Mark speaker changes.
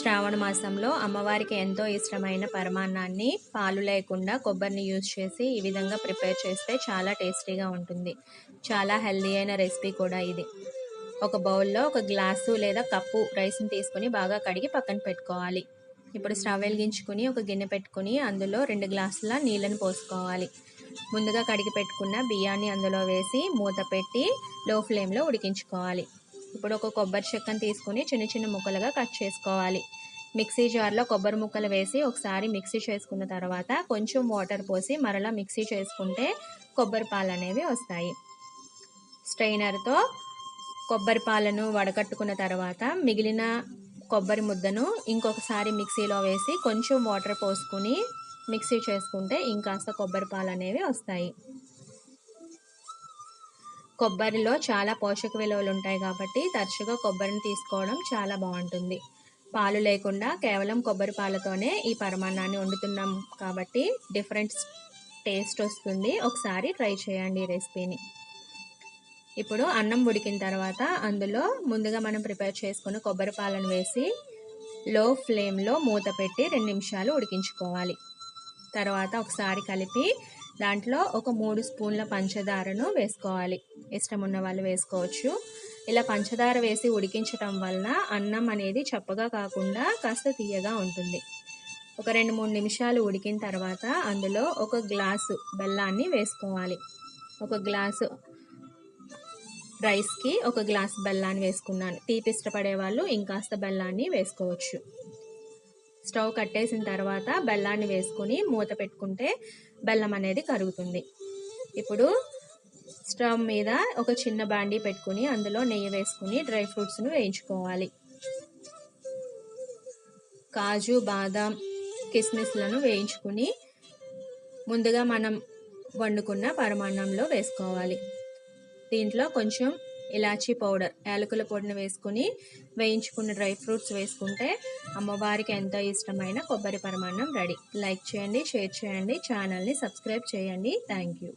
Speaker 1: శ్రావణ మాసంలో అమ్మవారికి ఎంతో ఇష్టమైన పరమాన్నాన్ని పాలు లేకుండా కొబ్బరిని యూజ్ చేసి ఈ విధంగా ప్రిపేర్ చేస్తే చాలా టేస్టీగా ఉంటుంది. చాలా హెల్దీ అయిన రెసిపీ కూడా ఇది. ఒక బౌల్లో ఒక గ్లాసు లేదా కప్పు రైస్ని తీసుకొని బాగా కడిగి పక్కన పెట్టుకోవాలి. ఇప్పుడు స్టవ్ వెలిగించుకుని ఒక గిన్నె పెట్టుకుని అందులో రెండు గ్లాసుల నీళ్ళని పోసుకోవాలి. ముందుగా కడిగి పెట్టుకున్న బియ్యాన్ని అందులో వేసి మూత పెట్టి లో ఫ్లేమ్లో ఉడికించుకోవాలి. ఇప్పుడు ఒక కొబ్బరి చెక్కను తీసుకుని చిన్న చిన్న ముక్కలుగా కట్ చేసుకోవాలి. మిక్సీ జార్లో కొబ్బరి ముక్కలు వేసి ఒకసారి మిక్సీ చేసుకున్న తర్వాత కొంచెం వాటర్ పోసి మరలా మిక్సీ చేసుకుంటే కొబ్బరి పాలు అనేవి వస్తాయి. స్ట్రైనర్తో కొబ్బరి పాలను వడకట్టుకున్న తర్వాత మిగిలిన కొబ్బరి ముద్దను ఇంకొకసారి మిక్సీలో వేసి కొంచెం వాటర్ పోసుకుని మిక్సీ చేసుకుంటే ఇంకాస్త కొబ్బరి పాలు అనేవి వస్తాయి. కొబ్బరిలో చాలా పోషక విలువలు ఉంటాయి కాబట్టి తరచుగా కొబ్బరిని తీసుకోవడం చాలా బాగుంటుంది. పాలు లేకుండా కేవలం కొబ్బరి పాలతోనే ఈ పరమాన్నాన్ని వండుతున్నాం కాబట్టి డిఫరెంట్ టేస్ట్ వస్తుంది. ఒకసారి ట్రై చేయండి ఈ రెసిపీని. ఇప్పుడు అన్నం ఉడికిన తర్వాత అందులో ముందుగా మనం ప్రిపేర్ చేసుకున్న కొబ్బరి పాలను వేసి లో ఫ్లేమ్లో మూత పెట్టి రెండు నిమిషాలు ఉడికించుకోవాలి. తర్వాత ఒకసారి కలిపి దాంట్లో ఒక మూడు స్పూన్ల పంచదారను వేసుకోవాలి. ఇష్టం ఉన్న వాళ్ళు వేసుకోవచ్చు. ఇలా పంచదార వేసి ఉడికించటం వలన అన్నం అనేది చప్పగా కాకుండా కాస్త తీయగా ఉంటుంది. ఒక రెండు మూడు నిమిషాలు ఉడికిన తర్వాత అందులో ఒక గ్లాసు బెల్లాన్ని వేసుకోవాలి. ఒక గ్లాసు రైస్కి ఒక గ్లాస్ బెల్లాన్ని వేసుకున్నాను. తీపి ఇష్టపడే వాళ్ళు ఇంకాస్త బెల్లాన్ని వేసుకోవచ్చు. స్టవ్ కట్టేసిన తర్వాత బెల్లాన్ని వేసుకుని మూత పెట్టుకుంటే బెల్లం అనేది కరుగుతుంది. ఇప్పుడు స్టవ్ మీద ఒక చిన్న బాండీ పెట్టుకుని అందులో నెయ్యి వేసుకుని డ్రై ఫ్రూట్స్ను వేయించుకోవాలి. కాజు బాదాం కిస్మిస్లను వేయించుకుని ముందుగా మనం వండుకున్న పరమాన్నంలో వేసుకోవాలి. దీంట్లో కొంచెం ఇలాచీ పౌడర్ యాలకుల పొడిని వేసుకుని వేయించుకున్న డ్రై ఫ్రూట్స్ వేసుకుంటే అమ్మవారికి ఎంతో ఇష్టమైన కొబ్బరి పరమాన్నం రెడీ. లైక్ చేయండి షేర్ చేయండి ఛానల్ని సబ్స్క్రైబ్ చేయండి. Thank you